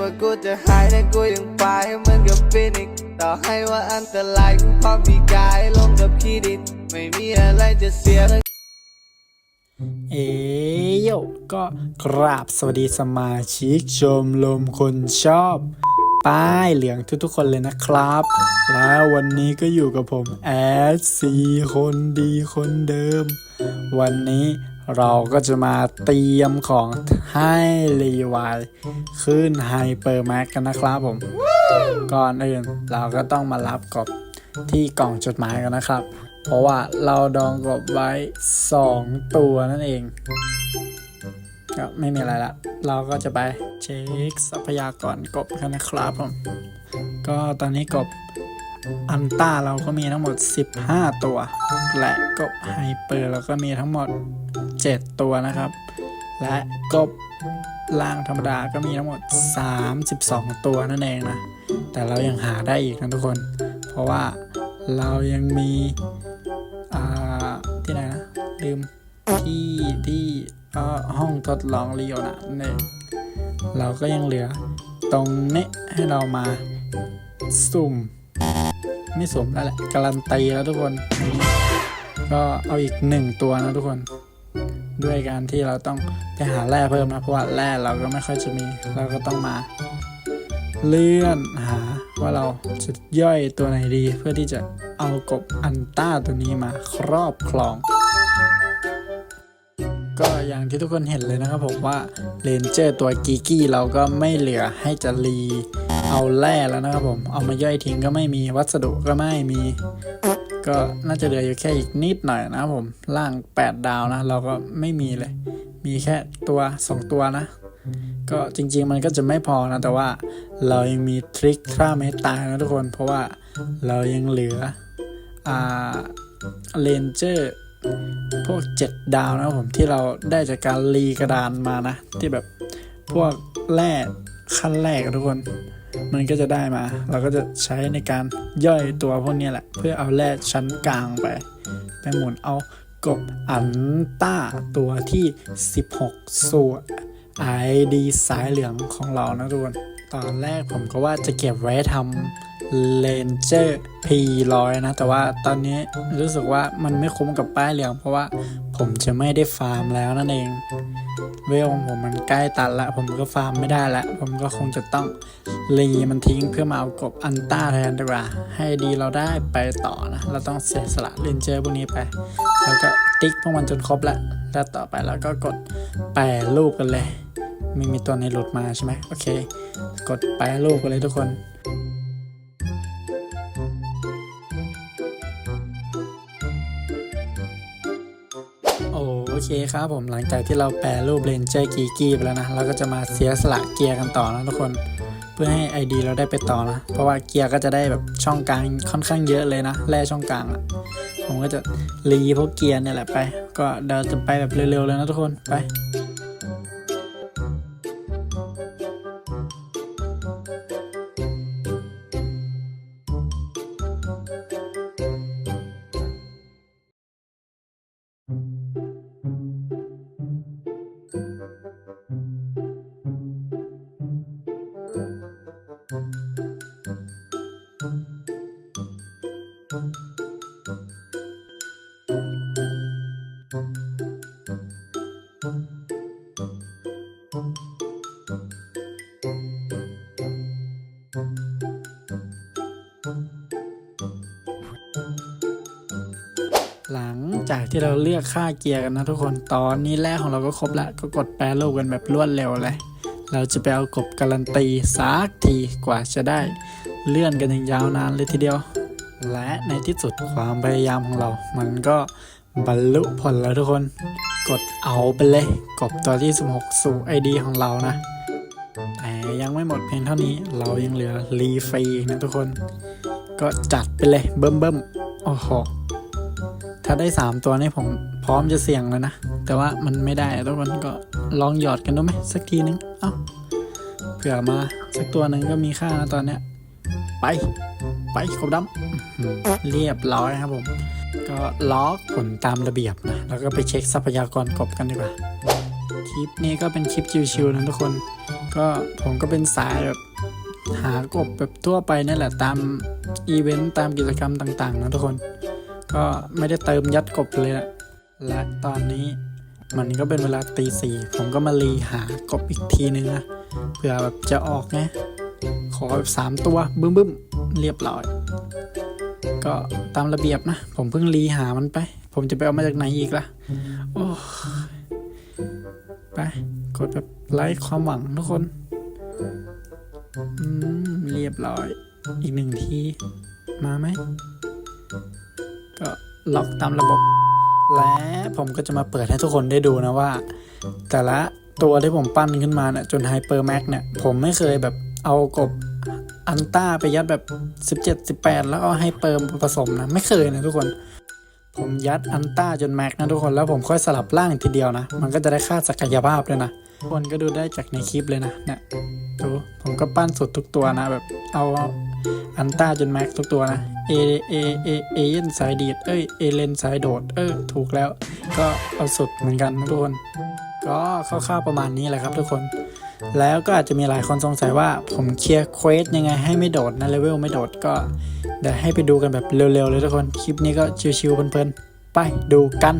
ว่ากูจะหายแต่กูยังไปเหมือนกับฟินิกต่อให้ว่าอันตรายกูพร้อมมีกายลงกับขี้ดินไม่มีอะไรจะเสียทั้งเอโยก็กราบสวัสดีสมาชิกชมรมคนชอบ ป้ายเหลืองทุกๆคนเลยนะครับ แล้ววันนี้ก็อยู่กับผมแอดซีคนดีคนเดิม วันนี้ เราก็จะมาเตรียมของให้รีวายขึ้นไฮเปอร์แม็กกันนะครับผม ก่อนอื่นเราก็ต้องมารับกบที่กล่องจดหมายกันนะครับ เพราะว่าเราดองกบไว้ 2 ตัวนั่นเอง ก็ไม่มีอะไรละ เราก็จะไปเช็คทรัพยากรกบกันนะครับผม ก็ตอนนี้กบ อันต้าเราก็มีทั้งหมด 15 ตัว และกบไฮเปอร์เราก็มีทั้งหมด 7 ตัวนะครับ และกบล่างธรรมดาก็มีทั้งหมด 32 ตัวนั่นเองนะ แต่เรายังหาได้อีกนะทุกคน เพราะว่าเรายังมีอ่าที่ไหนนะลืมที่ที่อ่อห้องทดลองลีโอนะเนี่ยเราก็ยังเหลือตรงนี้ให้เรามาสุ่ม ไม่สมแล้วแหละการันตีแล้วทุกคน ก็เอาอีกหนึ่งตัวนะทุกคน ด้วยการที่เราต้องไปหาแร่เพิ่มนะเพราะว่าแร่เราก็ไม่ค่อยจะมีเราก็ต้องมาเลื่อนหาว่าเราจะย่อยตัวไหนดี เพื่อที่จะเอากบอันต้าตัวนี้มาครอบครอง ก็อย่างที่ทุกคนเห็นเลยนะครับผมว่าเลนเจอร์ตัวกีกี้เราก็ไม่เหลือให้จะรี เอาแร่แล้วนะครับผม เอามาย่อยทิ้งก็ไม่มีวัสดุก็ไม่มี ก็น่าจะเหลืออยู่แค่อีกนิดหน่อยนะครับผมล่าง 8 ดาวนะ เราก็ไม่มีเลย มีแค่ตัว 2 ตัวนะ ก็จริง ๆ มันก็จะไม่พอนะ แต่ว่าเรายังมีทริคฆ่าไม่ตายนะทุกคน เพราะว่าเรายังเหลืออ่าเลนเจอร์พวก 7 ดาวนะครับผมที่เราได้จากการรีกระดานมานะ ที่แบบพวกแร่ขั้นแรกทุกคน มันก็จะได้มา เราก็จะใช้ในการย่อยตัวพวกนี้แหละ เพื่อเอาแร่ชั้นกลางไป ไปหมุนเอากบอันต้าตัวที่ 16 สู่ ID สายเหลืองของเรานะทุกคนตอนแรกผมก็ว่าจะเก็บไว้ทำเลนเจอร์ P100 นะ แต่ว่าตอนนี้รู้สึกว่ามันไม่คุ้มกับป้ายเหลืองเพราะว่าผมจะไม่ได้ฟาร์มแล้วนั่นเอง เวลของผมมันใกล้ตันละ ผมก็ฟาร์มไม่ได้ละ ผมก็คงจะต้องรีมันทิ้งเพื่อมาเอากบอันต้าแทนดีกว่า ให้ดีเราได้ไปต่อนะ เราต้องเสียสละเลนเจอร์พวกนี้ไป แล้วก็ติ๊กพวกมันจนครบละ แล้วต่อไปเราก็กดแปรรูปกันเลย ไม่มีตัวในหลุดมาใช่ไหมโอเค กดแปรรูปกันเลยทุกคน เคครับผมหลังจากที่เราแปลรูปเลนเจอร์กีกี้ไปแล้วนะ เราก็จะมาเสียสละเกียร์กันต่อนะทุกคน เพื่อให้ ID เราได้ไปต่อนะ เพราะว่าเกียร์ก็จะได้แบบช่องกลางค่อนข้างเยอะเลยนะแร่ช่องกลางอะ่ะผมก็จะรีพวกเกียร์เนี่ยแหละไป ก็เดี๋ยวจะไปแบบเร็วๆเลยนะทุกคนไป หลังจากที่เราเลือกค่าเกียร์กันนะทุกคนตอนนี้แรกของเราก็ครบละก็กดแปรรูปกันแบบรวดเร็วเลย เราจะไปเอากบการันตีสักทีกว่าจะได้เลื่อนกันอย่างยาวนานเลยทีเดียว และในที่สุดความพยายามของเรา มันก็บรรลุผลแล้วทุกคน กดเอาไปเลย กบตัวที่ 16 สู่ ID ของเรานะ แต่ยังไม่หมดเพียงเท่านี้ เรายังเหลือรีฟรีอีกนะทุกคน ก็จัดไปเลยเบิ่มเบิ่มโอ้โห ถ้าได้ 3 ตัวนี่ผมพร้อมจะเสี่ยงแล้วนะ แต่ว่ามันไม่ได้ทุกคนก็ลองหยอดกันดูไหมสักทีนึง เอ้า เผื่อมาสักตัวหนึ่งก็มีค่านะตอนเนี้ย ไป ไปกบดำเรียบร้อยครับผม ก็ล็อกผลตามระเบียบนะ แล้วก็ไปเช็คทรัพยากรกบกันดีกว่า คลิปนี้ก็เป็นคลิปชิวๆนะทุกคน ก็ผมก็เป็นสายแบบหากบแบบทั่วไปนี่แหละตามอีเวนต์ตามกิจกรรมต่างๆ นะทุกคน ก็ไม่ได้เติมยัดกบเลยละและตอนนี้มันก็เป็นเวลาตีสี่ผมก็มารีหากบอีกทีนึงนะเผื่อแบบจะออกไงขอแบบสามตัวบึ้มบึ้มๆเรียบร้อย ก็ตามระเบียบนะ ผมเพิ่งรีหามันไป ผมจะไปเอามาจากไหนอีกล่ะ โอ้ไป กดแบบไลค์ความหวังทุกคนอืมเรียบร้อย อีกหนึ่งที มาไหม ก็ล็อกตามระบบ และผมก็จะมาเปิดให้ทุกคนได้ดูนะว่า แต่ละตัวที่ผมปั้นขึ้นมาเนี่ยจนไฮเปอร์แม็กเนี่ย ผมไม่เคยแบบเอากบ อันต้าไปยัดแบบ 17 18 แล้วเอาไฮเปอร์ผสมนะ ไม่เคยนะทุกคน ผมยัดอันต้าจนแม็กนะทุกคนแล้วผมค่อยสลับล่างทีเดียวนะ มันก็จะได้ค่าศักยภาพเลยนะทุกคนก็ดูได้จากในคลิปเลยนะเนี่ยดูผมก็ปั้นสุดทุกตัวนะแบบเอาอันต้าจนแม็กทุกตัวนะเอเอเอเอเยนสายดีดเอ้ยเอเลนสายโดดเออถูกแล้ว ก็เอาสุดเหมือนกันทุกคนก็คร่าวๆประมาณนี้แหละครับทุกคน แล้วก็อาจจะมีหลายคนสงสัยว่าผมเคลียร์เควสยังไงให้ไม่โดดนะเลเวลไม่โดดก็เดี๋ยวให้ไปดูกันแบบเร็วๆเลยทุกคน คลิปนี้ก็ชิวๆเพลินๆ ไปดูกัน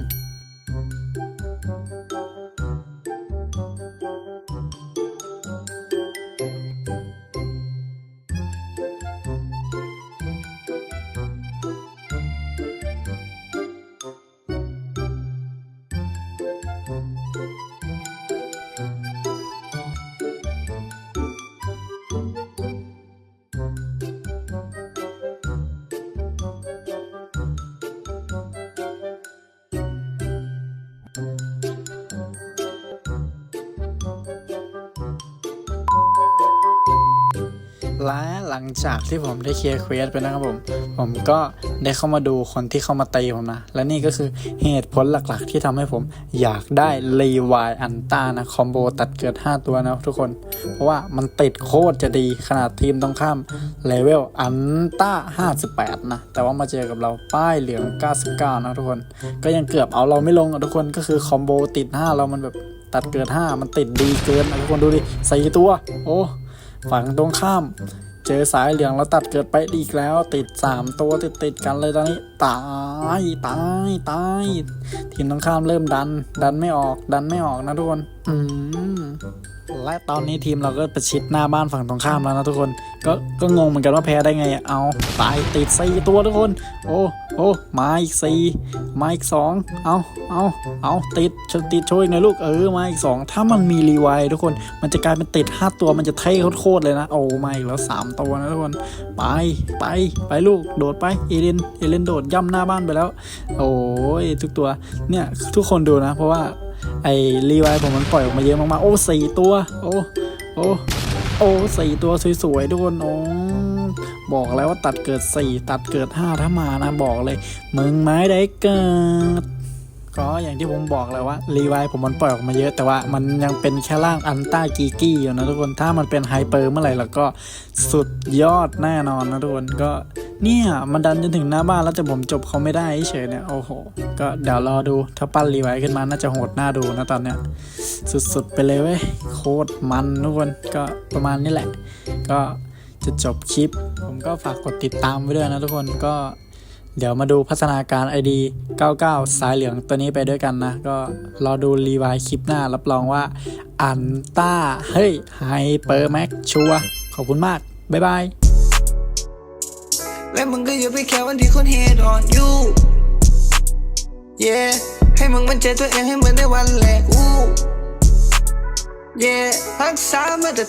Thank you. และหลังจากที่ผมได้เคลียร์เควสไปนะครับผม ผมก็ได้เข้ามาดูคนที่เข้ามาตีผมนะ และนี่ก็คือเหตุผลหลักๆ ที่ทำให้ผมอยากได้รีวายอันต้านะ คอมโบตัดเกิด 5 ตัวนะทุกคน เพราะว่ามันติดโคตรจะดีขนาดทีมต้องข้ามเลเวลอันต้า 58 นะ แต่ว่ามาเจอกับเราป้ายเหลือง 99 นะทุกคน ก็ยังเกือบเอาเราไม่ลงอะทุกคนก็คือคอมโบติด 5 เรามันแบบตัดเกิด 5 มันติดดีเกินอะทุกคนดูดิสี่ตัว โอ้ ฝั่งตรงข้าม เจอสายเหลืองแล้วตัดเกิดไปอีกแล้ว ติด 3 ตัวติดติดๆกันเลยตอนนี้ ตายตายตายทีมตรงข้ามเริ่มดัน ดันไม่ออกดันไม่ออกนะทุกคนอืม และตอนนี้ทีมเราก็ประชิดหน้าบ้านฝั่งตรงข้ามแล้วนะทุกคน ก็ก็งงเหมือนกันว่าแพ้ได้ไง เอาตายติดสี่ตัวทุกคน โอ้โอ้มาอีกสี่มาอีกสองเอาเอาเอาติดชติดช่วยหน่อยลูกเออมาอีกสองถ้ามันมีรีไวทุกคน มันจะกลายเป็นติดห้าตัวมันจะเท่โคตรเลยนะโอ้มาอีกแล้วสามตัวนะทุกคนไปไปไปลูกโดดไปเอเลนเอเลนโดดย่ำหน้าบ้านไปแล้ว โอ้ยทุกตัวเนี่ยทุกคนดูนะ เพราะว่า ไอ้รีไวผมมันปล่อยออกมาเยอะมากๆ โอ้สี่ตัว โอ้โอ้โอ้สี่ตัวสวยๆทุกคนโอ้บอกแล้วว่าตัดเกิดสี่ตัดเกิดห้าถ้ามานะ บอกเลย มึงไม้ได้เกิด ก็อย่างที่ผมบอกเลยว่ารีไวผมมันปล่อยออกมาเยอะแต่ว่ามันยังเป็นแค่ร่างอันต้ากีกี้อยู่นะทุกคนถ้ามันเป็นไฮเปอร์เมื่อไหร่แล้วก็สุดยอดแน่นอนนะทุกคนก็เนี่ยมันดันจนถึงหน้าบ้านแล้วแต่ผมจบเขาไม่ได้เฉยเนี่ยโอ้โห ก็เดี๋ยวรอดูถ้าปั้นรีไวขึ้นมาน่าจะโหดหน้าดูนะตอนเนี้ยสุดๆไปเลยเว้ยโคตรมันทุกคนก็ประมาณนี้แหละ ก็จะจบคลิป ผมก็ฝากกดติดตามไว้ด้วยนะทุกคนก็ เดี๋ยวมาดูพัฒนาการ ID 99 สายเหลืองตัวนี้ไปด้วยกันนะ ก็รอดูรีวายคลิปหน้า รับรองว่า อันต้า เฮ้ย ไฮเปอร์แม็กชัว ขอบคุณมาก บ๊ายบาย และมึงก็อย่าไปแค่วันที่คน hate on you yeah ให้มึงมันใจอตัวเองให้เหมือนในวันแรกอู้ yeah รักษามาแต่